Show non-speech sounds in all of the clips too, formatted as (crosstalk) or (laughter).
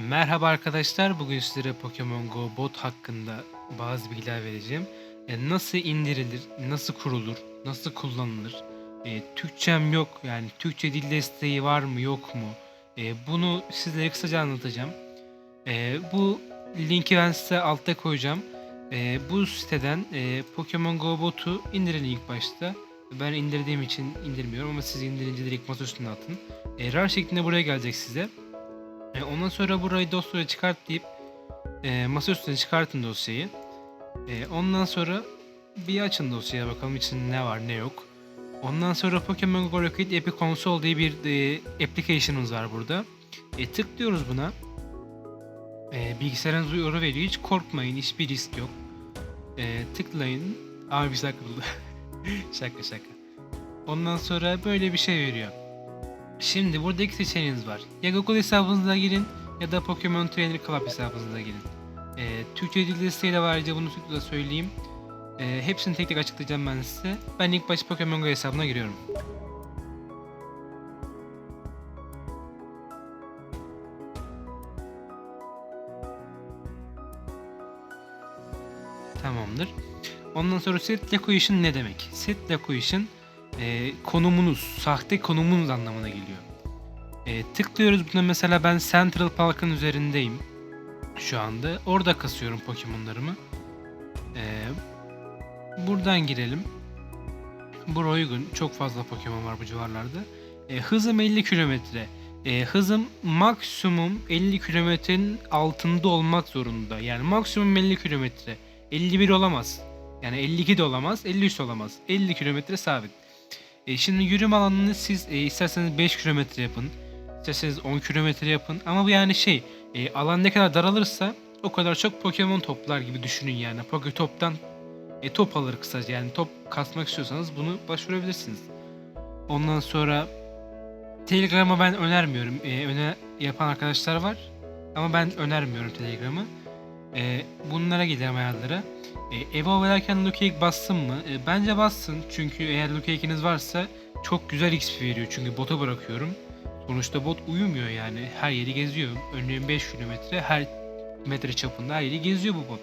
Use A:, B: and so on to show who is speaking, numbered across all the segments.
A: Merhaba arkadaşlar. Bugün sizlere Pokemon Go bot hakkında bazı bilgiler vereceğim. E, nasıl indirilir, nasıl kurulur, nasıl kullanılır? E, Türkçem yok yani Türkçe dil desteği var mı yok mu? E, bunu sizlere kısaca anlatacağım. Bu linki ben size altta koyacağım. Bu siteden e, Pokemon Go botu indirin ilk başta. Ben indirdiğim için indirmiyorum ama siz indirince direkt masa üstüne atın. E, RAR şeklinde buraya gelecek size. E, ondan sonra burayı dosyaya çıkart deyip e, masa üstüne çıkartın dosyayı. E, ondan sonra bir açın dosyaya bakalım içinde ne var ne yok. Ondan sonra Pokemon Go Rocket Epic Console diye bir e, application'ımız var burada. E, tıklıyoruz buna. E, bilgisayarınız uyarı veriyor. Hiç korkmayın. Hiçbir risk yok. E, tıklayın. Abi bir takıldı. (laughs) şaka şaka. Ondan sonra böyle bir şey veriyor. Şimdi burada iki seçeneğiniz var. Ya Google hesabınıza girin ya da Pokemon Trainer Club hesabınıza girin. Ee, Türkçe dil desteği de var ayrıca bunu da söyleyeyim. Ee, hepsini tek tek açıklayacağım ben size. Ben ilk başta Pokemon Go hesabına giriyorum. Tamamdır. Ondan sonra set location ne demek? Set location e, konumunuz, sahte konumunuz anlamına geliyor. E, tıklıyoruz buna mesela ben Central Park'ın üzerindeyim şu anda. Orada kasıyorum Pokemon'larımı. E, buradan girelim. Bura uygun. Çok fazla Pokemon var bu civarlarda. E, hızım 50 kilometre. E, hızım maksimum 50 kilometrenin altında olmak zorunda. Yani maksimum 50 kilometre. 51 olamaz. Yani 52 de olamaz, 53 de olamaz. 50 kilometre sabit. E, şimdi yürüme alanını siz e, isterseniz 5 kilometre yapın. isterseniz 10 kilometre yapın. Ama bu yani şey e, alan ne kadar daralırsa o kadar çok Pokemon toplar gibi düşünün yani. Poke toptan e, top alır kısaca yani top kasmak istiyorsanız bunu başvurabilirsiniz. Ondan sonra Telegram'ı ben önermiyorum. E, öne yapan arkadaşlar var. Ama ben önermiyorum Telegram'ı. E, bunlara gidelim ayarlara. E, Evo ederken Luke'ye bassın mı? E, bence bassın çünkü eğer Luke 2'niz varsa çok güzel XP veriyor çünkü bota bırakıyorum. Sonuçta bot uyumuyor yani her yeri geziyor. Örneğin 5 kilometre her metre çapında her yeri geziyor bu bot.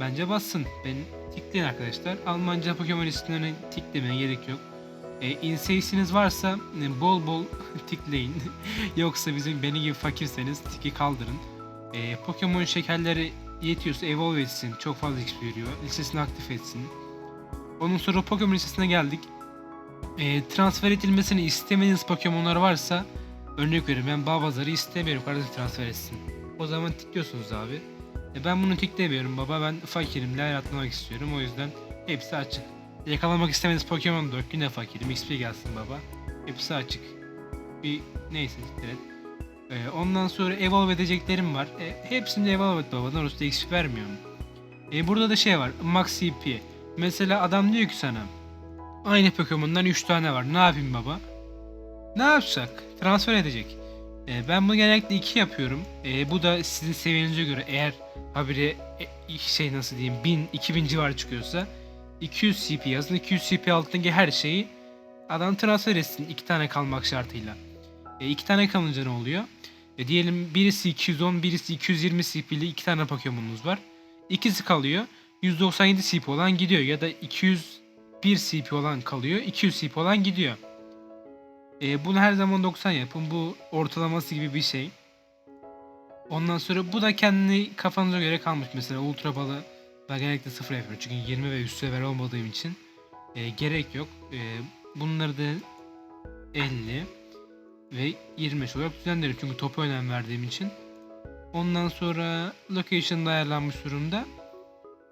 A: Bence bassın. Ben tikleyin arkadaşlar. Almanca Pokemon isimlerini tiklemeye gerek yok. E, inseysiniz varsa e, bol bol (laughs) tikleyin. (laughs) Yoksa bizim beni gibi fakirseniz tiki kaldırın. E, Pokemon şekerleri yetiyorsa evolve etsin. Çok fazla XP veriyor. Listesini aktif etsin. Onun sonra Pokemon listesine geldik. E, transfer edilmesini istemediğiniz Pokemon'lar varsa örnek veriyorum ben Babazar'ı istemiyorum kardeşim transfer etsin. O zaman tıklıyorsunuz abi. E, ben bunu tıklayamıyorum baba ben fakirim değer atlamak istiyorum o yüzden hepsi açık. Yakalamak istemediğiniz Pokemon da yok yine fakirim XP gelsin baba. Hepsi açık. Bir neyse et. Ee, ondan sonra evolve edeceklerim var. E, hepsini evolve et baba. Naruto XP vermiyor mu? E, burada da şey var. Max EP. Mesela adam diyor ki sana. Aynı Pokemon'dan 3 tane var. Ne yapayım baba? Ne yapacak? Transfer edecek. E, ben bunu genellikle 2 yapıyorum. E, bu da sizin seviyenize göre eğer habire e, şey nasıl diyeyim 1000 2000 civarı çıkıyorsa 200 CP yazın. 200 CP altındaki her şeyi adam transfer etsin. 2 tane kalmak şartıyla. E, iki tane kalınca ne oluyor? E, diyelim birisi 210, birisi 220 CP'li iki tane Pokemon'unuz var. İkisi kalıyor. 197 CP olan gidiyor ya da 201 CP olan kalıyor. 200 CP olan gidiyor. E, bunu her zaman 90 yapın. Bu ortalaması gibi bir şey. Ondan sonra bu da kendi kafanıza göre kalmış. Mesela Ultra Ball'ı ben genellikle sıfır yapıyorum. Çünkü 20 ve üst seviye olmadığım için e, gerek yok. E, bunları da 50 ve 25 olarak düzenlerim çünkü topa önem verdiğim için. Ondan sonra location ayarlanmış durumda.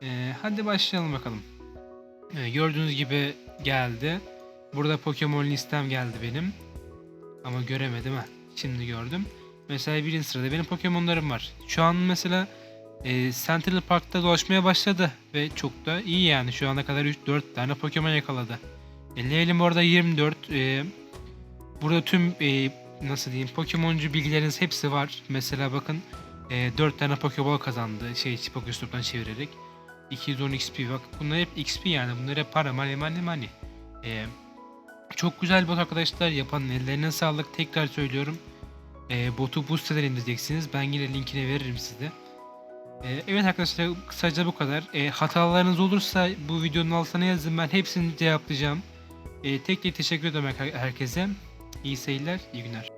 A: Ee, hadi başlayalım bakalım. Ee, gördüğünüz gibi geldi. Burada Pokemon listem geldi benim. Ama göremedim ha. Şimdi gördüm. Mesela birinci sırada benim Pokemon'larım var. Şu an mesela e, Central Park'ta dolaşmaya başladı ve çok da iyi yani. Şu ana kadar 3-4 tane Pokemon yakaladı. E, Level'im orada 24. E, Burada tüm e, nasıl diyeyim Pokemoncu bilgileriniz hepsi var. Mesela bakın e, 4 tane Pokeball kazandı şey Pokestop'tan çevirerek. 210 XP bak bunlar hep XP yani bunlar hep para money money money. E, çok güzel bot arkadaşlar yapan ellerine sağlık tekrar söylüyorum. e, botu bu siteden indireceksiniz. Ben yine linkini veririm size. E, evet arkadaşlar kısaca bu kadar. E, hatalarınız olursa bu videonun altına yazın ben hepsini cevaplayacağım. E, tek tek teşekkür ederim her- herkese. İyi seyirler, iyi günler.